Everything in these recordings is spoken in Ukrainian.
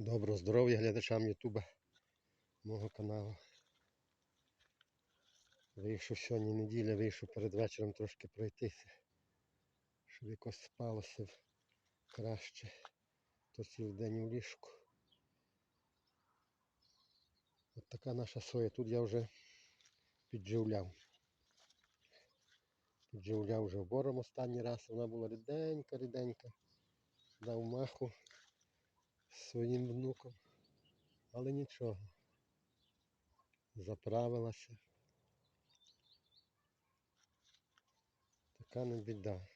Доброго здоров'я глядачам Ютуба мого каналу. Вийшов сьогодні неділя, вийшов перед вечором трошки пройтися, щоб якось спалося краще. То цілий день у ліжку. От така наша соя. Тут я вже підживляв. Підживляв вже обором останній раз. Вона була ріденька, ріденька. Дав маху своїм внуком. Але нічого. Заправилася. Така не біда.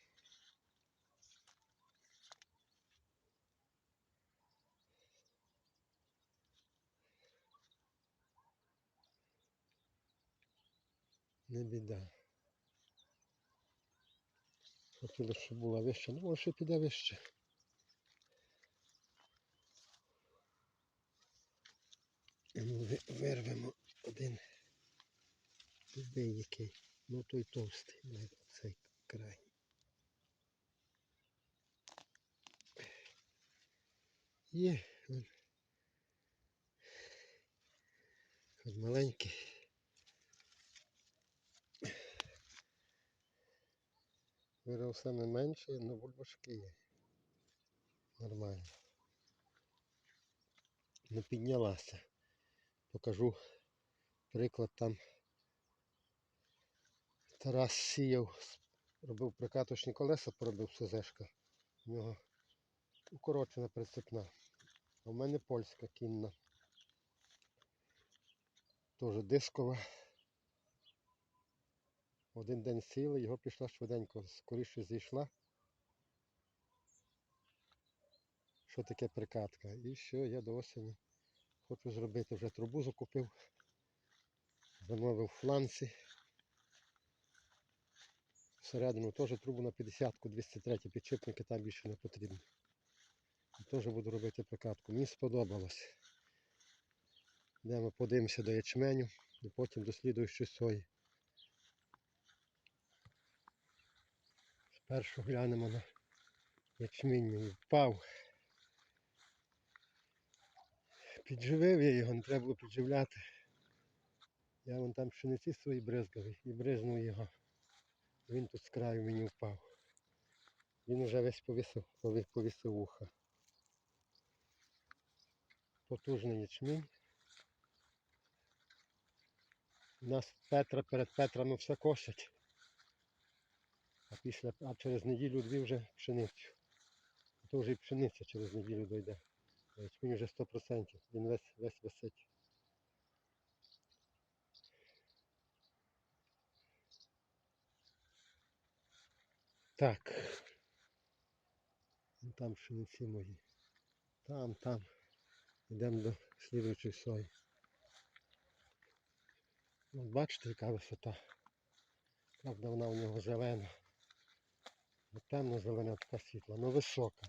Не біда. Хотіли, щоб була вища, ну може піде вище. Ви- вирвемо один тубий який. Ну той товстий, цей край. Є. он. Хоч маленький. Вирав саме менше, але бульбашки є. Нормально. Не піднялася. Покажу приклад там. Тарас сіяв, робив прикаточні колеса, поробив СЗшка. У нього укорочена прицепна. А в мене польська кінна. Теж дискова. Один день сіли, його пішла швиденько, скоріше зійшла. Що таке прикатка? І все, я до осені хочу зробити вже трубу закупив. Замовив фланці. Всередину теж трубу на 50-ку, 203 підшипники, там більше не потрібно. І теж буду робити прикатку. Мені сподобалось. Йдемо подивимося до ячменю і потім до слідуючої сої. Спершу глянемо на ячмінь мій впав. Підживив я його, не треба було підживляти. Я вон там пшениці свої бризгав і бризнув його. Він тут з краю мені впав. Він уже весь повісив, повісив вуха. Потужний ячмінь. У нас Петра перед Петрами все косять. А після, а через неділю дві вже пшеницю. А то вже і пшениця через неділю дойде. А вже 100%. Він весь весь висить. Так. Вон Там пшениці мої. Там, там. Йдемо до слідуючої сої. От бачите, яка висота. Правда, вона у нього зелена. Не темно зелена така світла, але висока.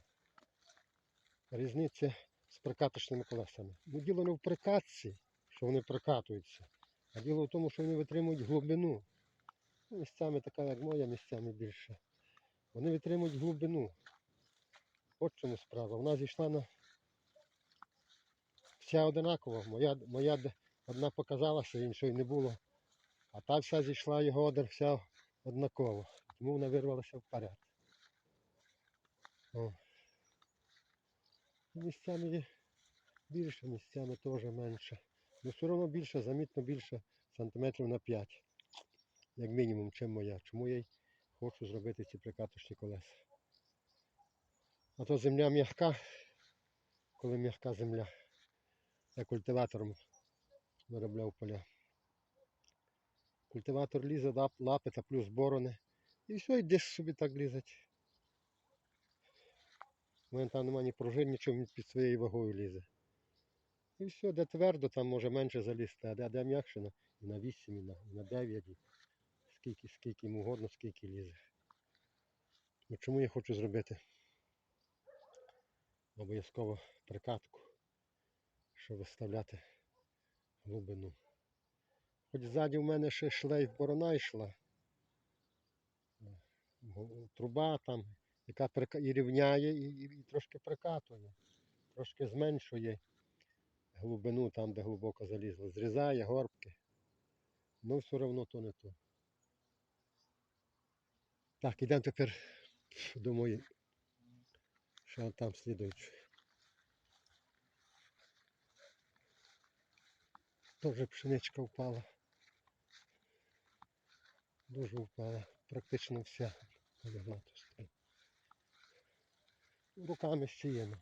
Різниця з прикаточними колесами. Ну, діло не в прикатці, що вони прикатуються, а діло в тому, що вони витримують глибину. Ну, Місцями така, як моя, місцями більше. Вони витримують глибину. От чому справа. Вона зійшла на вся одинакова. Моя, моя одна показалася, іншої не було. А та вся зійшла його одер вся однаково. Тому вона вирвалася вперед. О. Місцями більше, місцями теж менше. Ну все одно більше, замітно більше, сантиметрів на 5. Як мінімум, чим моя. Чому я й хочу зробити ці прикаточні колеса. А то земля м'яка, коли м'яка земля. Я культиватором виробляв поля. Культиватор лізе, лап- лапи та плюс борони. І все, і собі так лізать. У мене там немає ні пружин, нічого він під своєю вагою лізе. І все, де твердо, там може менше залізти, а де, де м'якше і на 8, і на, і на 9, і скільки, скільки йому угодно, скільки лізе. Ну, чому я хочу зробити обов'язково прикатку, щоб виставляти глибину. Хоч ззаді в мене ще шлейф борона йшла. Труба там, яка і рівняє, і, і, і трошки прикатує. трошки зменшує глибину там, де глибоко залізло. Зрізає горбки. Ну все одно то не то. Так, ідемо тепер моєї. Ще там слідуючи. Теж пшеничка впала. Дуже впала. Практично вся полягла тут. Руками сіяно.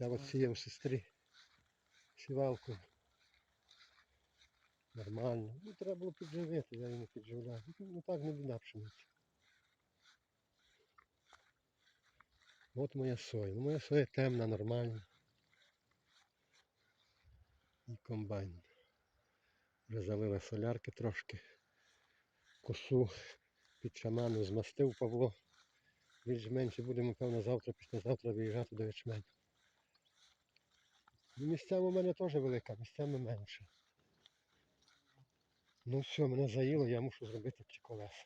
Я от сіяв сестрі сівалку. Нормально. Ну треба було підживити, я її не підживляв. Ну, Ну так не біда пшениця. От моя соя. Ну, моя соя темна, нормальна. І комбайн. Вже залила солярки трошки. Косу під шаману змастив Павло. Більш-менше будемо, певно, завтра, післязавтра виїжджати до ячменю. Ну, місцями у мене теж велика, місцями менше. Ну все, мене заїло, я мушу зробити ці колеса.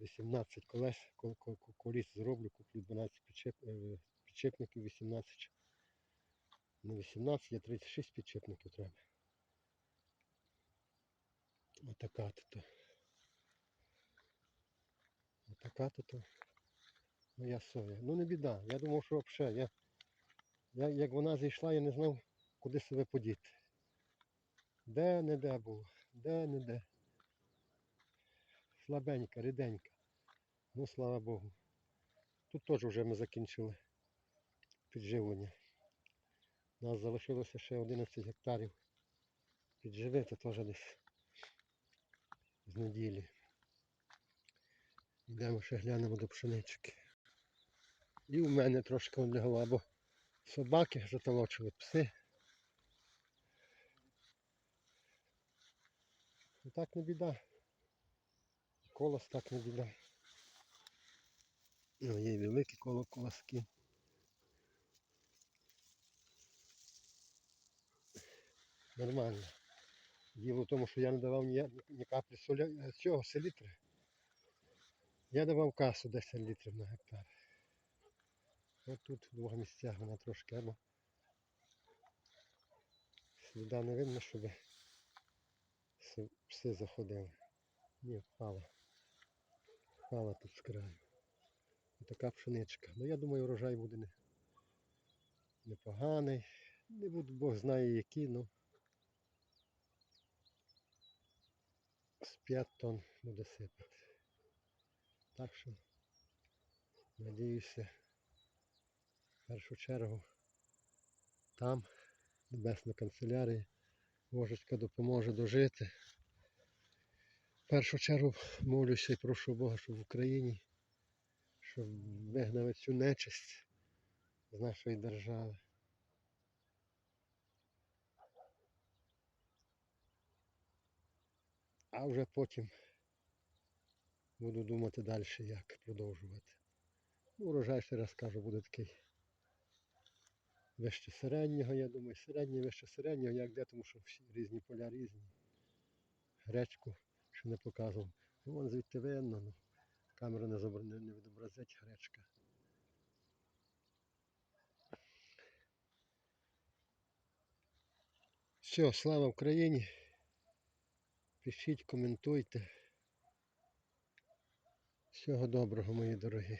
18 колес, кол- кол- кол- коліс зроблю, куплю 12 підчеп, е, підчепників, 18. Не 18, а 36 підчепників треба. Отака то. Отака то моя соя. Ну не біда. Я думав, що взагалі. Я, я, як вона зійшла, я не знав, куди себе подіти. Де не де було, де не де. Слабенька, ріденька. Ну слава Богу. Тут теж вже ми закінчили підживлення. У нас залишилося ще 11 гектарів. Підживити теж десь з неділі. Йдемо ще глянемо до пшенички. І у мене трошки лягла, бо собаки затолочили пси. Ну так не біда. Колос так не біда. Ну, є великі коло колоски. Нормально. Діло в тому, що я не давав ні, ні каплі соля, е, цього селітри. Я давав касу 10 літрів на гектар. От тут в двох місцях вона трошки або сліда не видно, щоб пси- заходили. Ні, впала. Впала тут з краю. Така пшеничка. Ну я думаю, урожай буде не, непоганий. Не буду, Бог знає які, ну з 5 тонн буде сипати. Так що надіюся, в першу чергу там, в Небесній канцелярії, Божечка допоможе дожити. В першу чергу молюся і прошу Бога, щоб в Україні, щоб вигнали цю нечисть з нашої держави. А вже потім буду думати далі, як продовжувати. Ну, урожай, ще раз кажу, буде такий вище середнього, я думаю, середній вище середнього, як де, тому що всі різні поля різні. Гречку ще не показував. Ну, вон звідти видно, ну, камера не, не, не відобразить гречка. Все, слава Україні. Пишіть, коментуйте. Всього доброго, мої дорогі.